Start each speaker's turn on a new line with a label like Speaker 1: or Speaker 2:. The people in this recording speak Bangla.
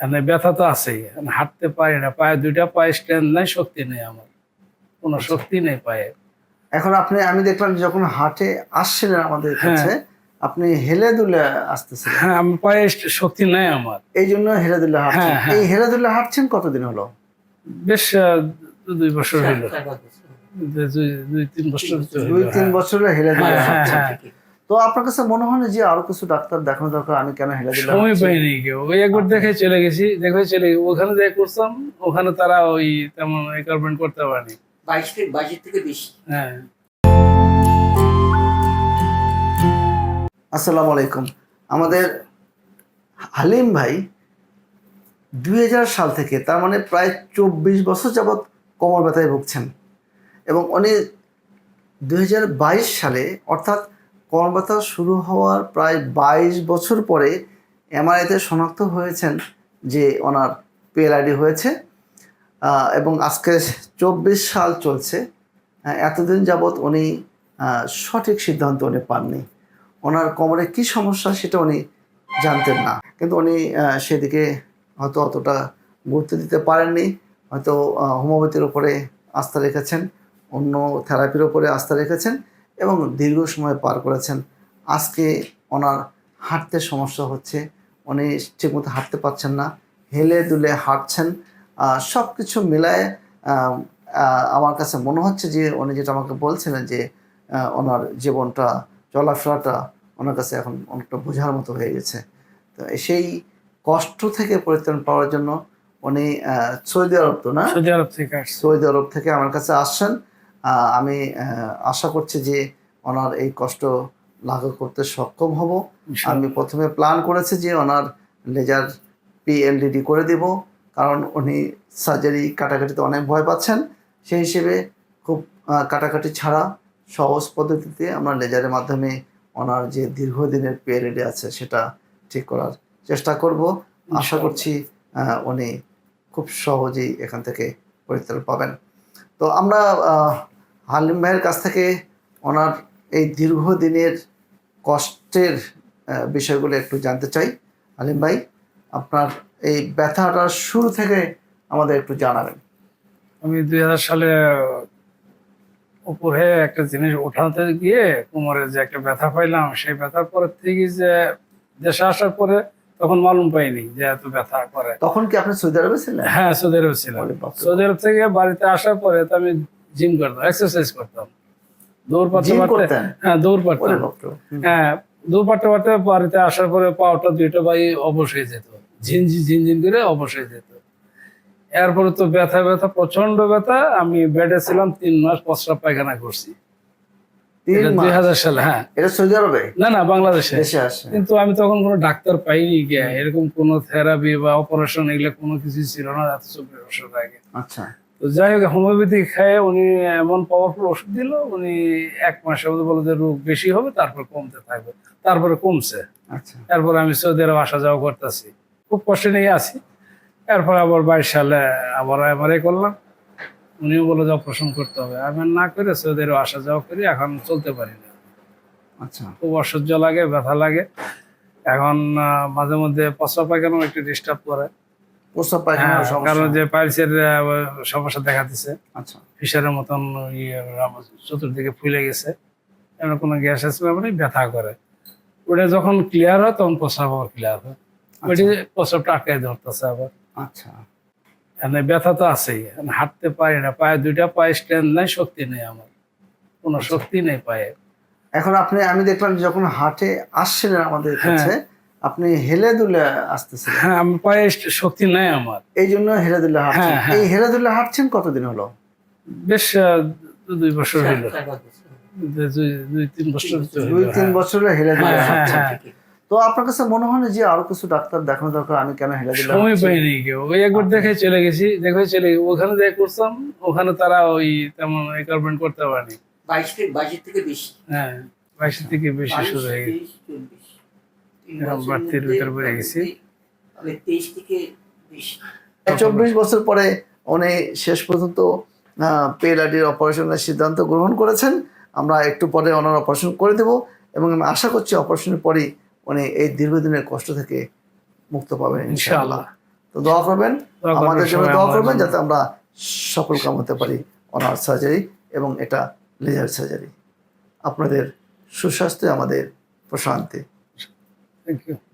Speaker 1: এখানে ব্যথা তো আছেই। হাঁটতে পারি না পায়ে দুইটা পায়ে স্ট্যান্ড নাই শক্তি নেই আমার। কোনো শক্তি নেই পায়ে।
Speaker 2: এখন আপনি আমি দেখলাম যখন হাটে আসছিলেন আমাদের
Speaker 1: হ্যাঁ।
Speaker 2: কাছে আপনি হেলে দুলে আসতেছিলেন।
Speaker 1: হ্যাঁ আমার পায়ে শক্তি নেই আমার।
Speaker 2: এই জন্য হেলে দুলে হাঁটছেন।
Speaker 1: হ্যাঁ, হ্যাঁ।
Speaker 2: এই হেলে দুলে হাঁটছেন কতদিন হলো?
Speaker 1: বেশ দু- দুই বছর হলো দুই দুই তিন বছর
Speaker 2: দুই তিন
Speaker 1: হ্যাঁ।
Speaker 2: বছর হলো দুলে
Speaker 1: হ্যাঁ, হ্যাঁ,
Speaker 2: হাঁটছেন।
Speaker 1: হ্যাঁ।
Speaker 2: তো আপনার কাছে মনে হয় না যে আরও কিছু ডাক্তার দেখানো দরকার? আমি কেন হেলে দুলে
Speaker 1: সময় পাইনি কেউ। ওই একবার দেখে চলে গেছি দেখে চলে ওখানে যাই করতাম ওখানে তারা ওই তেমন রিকভারমেন্ট করতে পারেনি।
Speaker 3: বাইশ থেকে বাইশের থেকে বেশি।
Speaker 1: হ্যাঁ।
Speaker 2: আসসালামু আলাইকুম। আমাদের হালিম ভাই দুই হাজার সাল থেকে তার মানে প্রায় চব্বিশ বছর যাবৎ কোমর ব্যথায় ভুগছেন। এবং উনি দুই হাজার বাইশ সালে অর্থাৎ ব্যথা শুরু হওয়ার প্রায় বাইশ বছর পরে এমআরআইতে শনাক্ত হয়েছেন যে ওনার পিএলআইডি হয়েছে এবং আজকে চব্বিশ সাল চলছে। এতদিন যাবৎ উনি সঠিক সিদ্ধান্ত উনি পাননি। ওনার কোমরে কি সমস্যা সেটা উনি জানতেন না। কিন্তু উনি সেদিকে হয়তো অতটা গুরুত্ব দিতে পারেননি। হয়তো হোমিওপ্যাথির উপরে আস্থা রেখেছেন, অন্য থেরাপির উপরে আস্থা রেখেছেন। এবং দীর্ঘ সময় পার করেছেন। আজকে ওনার হাঁটতে সমস্যা হচ্ছে। উনি ঠিকমতো হাঁটতে পারছেন না হেলে দুলে হাঁটছেন। সব কিছু মিলায় আমার কাছে মনে হচ্ছে যে উনি যেটা আমাকে বলছিলেন যে ওনার জীবনটা চলাফেরাটা ওনার কাছে এখন অনেকটা বোঝার মতো হয়ে গেছে। তো সেই কষ্ট থেকে পরিত্রাণ পাওয়ার জন্য উনি সৌদি আরব তো না?
Speaker 1: সৌদি আরব থেকে
Speaker 2: সৌদি আরব থেকে আমার কাছে আসছেন। আমি আশা করছি যে ওনার এই কষ্ট লাঘব করতে সক্ষম হব। আমি প্রথমে প্ল্যান করেছি যে ওনার লেজার পিএলডিডি করে দেব কারণ উনি সার্জারি কাটাকাটিতে অনেক ভয় পাচ্ছেন। সেই হিসেবে খুব কাটাকাটি ছাড়া সহজ পদ্ধতিতে আমরা লেজারের মাধ্যমে ওনার যে দীর্ঘদিনের পিএলডি আছে সেটা ঠিক করার চেষ্টা করব। আশা করছি উনি খুব সহজেই এখান থেকে পরিত্রাণ পাবেন। তো আমরা হালিম ভাইয়ের কাছ থেকে ওনার এই দীর্ঘদিনের কষ্টের বিষয়গুলো একটু জানতে চাই। হালিম ভাই আপনার এই ব্যথাটা শুরু থেকে আমাদের একটু জানাবেন।
Speaker 1: আমি দুই হাজার সালে উপরে একটা জিনিস ওঠাতে গিয়ে কোমরে যে একটা ব্যথা পাইলাম সেই ব্যথার পরে থেকে যে দেশে আসার পরে তখন মালুম পাইনি যে এত ব্যথা করে।
Speaker 2: তখন কি আপনি সৌদি আরবে ছিলেন?
Speaker 1: হ্যাঁ সৌদি আরব ছিলাম। সৌদি আরব থেকে বাড়িতে আসার পরে তো আমি জিম করতাম এক্সারসাইজ করতাম। দৌড় পারতে হ্যাঁ দৌড় পারতাম হ্যাঁ দৌড় পাড়তে পারতে বাড়িতে আসার পরে পাওয়াটা দুইটা বাই অবশ হয়ে যেত। ঝিনঝিন ঝিনঝিন করে অবশ হয়ে যেত। এরপরে তো ব্যথা ব্যথা প্রচণ্ড ব্যথা। আমি বেডে ছিলাম তিন মাস পায়খানা করছি। দুই হাজার সালে হ্যাঁ।
Speaker 2: এটা সৌদি আরবে?
Speaker 1: না না বাংলাদেশে। কিন্তু আমি তখন কোনো ডাক্তার পাইনি গিয়ে। এরকম কোনো থেরাপি বা অপারেশন এগুলো কোনো কিছু ছিল না এত চব্বিশ বছর আগে।
Speaker 2: আচ্ছা।
Speaker 1: তো যাই হোক হোমিওপ্যাথি খেয়ে উনি এমন পাওয়ারফুল ওষুধ দিল উনি এক মাসের মধ্যে বলে যে রোগ বেশি হবে তারপর কমতে থাকবে। তারপরে কমছে।
Speaker 2: আচ্ছা।
Speaker 1: এরপর আমি সৌদি আরব আসা যাওয়া করতেছি। খুব কষ্ট নিয়ে আছি। এরপর আবার বাইশ সালে আবার এমআরআই করলাম। উনিও বলে যে অপারেশন করতে হবে। আমি না করে সৌদি আরব আসা যাওয়া করি এখন চলতে পারি না।
Speaker 2: আচ্ছা।
Speaker 1: খুব অসহ্য লাগে ব্যথা লাগে। এখন মাঝে মধ্যে প্রস্রাব পায়খানাও একটু ডিস্টার্ব করে।
Speaker 2: প্রস্তাব
Speaker 1: হ্যাঁ,
Speaker 2: পায়খানার
Speaker 1: কারণ
Speaker 2: সমস্যা
Speaker 1: যে পাইলসের সমস্যা দেখা দিচ্ছে
Speaker 2: আচ্ছা।
Speaker 1: ফিশারের মতন ইয়ে চতুর্দিকে ফুলে গেছে। এমন কোনো গ্যাস আছে মানে ব্যথা করে। ওটা যখন ক্লিয়ার হয় তখন প্রস্রাব আবার ক্লিয়ার হয়। ওইটি প্রস্রাবটা আটকাই ধরতেছে আবার।
Speaker 2: আচ্ছা।
Speaker 1: এখানে ব্যথা তো আছেই। হাঁটতে পারি না পায়ে দুইটা পায়ে স্ট্যান্ড নাই শক্তি নেই আমার। কোনো
Speaker 2: আচ্ছা।
Speaker 1: শক্তি নেই পায়ে।
Speaker 2: এখন আপনি আমি দেখলাম যখন হাটে আসছিলেন আমাদের
Speaker 1: হ্যাঁ।
Speaker 2: কাছে আপনি হেলে দুলে আসতেছিলেন।
Speaker 1: হ্যাঁ আমার পায়ে শক্তি নাই আমার।
Speaker 2: এই জন্য হেলে দুলে হাঁটছেন।
Speaker 1: হ্যাঁ, হ্যাঁ।
Speaker 2: এই হেলে দুলে হাঁটছেন কতদিন হলো?
Speaker 1: বেশ দু- দুই বছর
Speaker 3: বছর।
Speaker 1: দুই তিন বছর
Speaker 2: দুই তিন
Speaker 1: হ্যাঁ।
Speaker 2: বছর হলো হেলে দুলে
Speaker 1: হ্যাঁ, হ্যাঁ,
Speaker 2: হাঁটছেন।
Speaker 1: হ্যাঁ।
Speaker 2: তো আপনার কাছে মনে হয় না যে আরও কিছু ডাক্তার দেখানো দরকার? আমি কেন হেলে দুলে
Speaker 1: সময় পাইনি কেউ। ওই একবার দেখে চলে গেছি দেখে চলে গেছি। ওখানে যাই করতাম ওখানে তারা ওই তেমন রিকভারমেন্ট করতে পারেনি।
Speaker 3: বাইশ থেকে বাইশের থেকে বেশি।
Speaker 1: হ্যাঁ বাইশ থেকে বেশি শুরু হয়ে গেছে
Speaker 3: তেইশ, চব্বিশ। তিন
Speaker 1: এরকম
Speaker 3: বছরের
Speaker 1: বাড়তির ভিতরে বেড়ে গেছি।
Speaker 3: তেইশ থেকে বেশি।
Speaker 2: চব্বিশ বছর পরে উনি শেষ পর্যন্ত পেলাডির অপারেশনের সিদ্ধান্ত গ্রহণ করেছেন। আমরা একটু পরে ওনার অপারেশন করে দেব এবং আমি আশা করছি অপারেশনের পরেই উনি এই দীর্ঘদিনের কষ্ট থেকে মুক্ত পাবেন ইনশাআল্লাহ। তো দোয়া করবেন আমাদের জন্য দোয়া করবেন যাতে আমরা সফল কাম হতে পারি অনার সার্জারি এবং এটা লেজার সার্জারি। আপনাদের সুস্বাস্থ্য আমাদের প্রশান্তি।
Speaker 1: Thank you.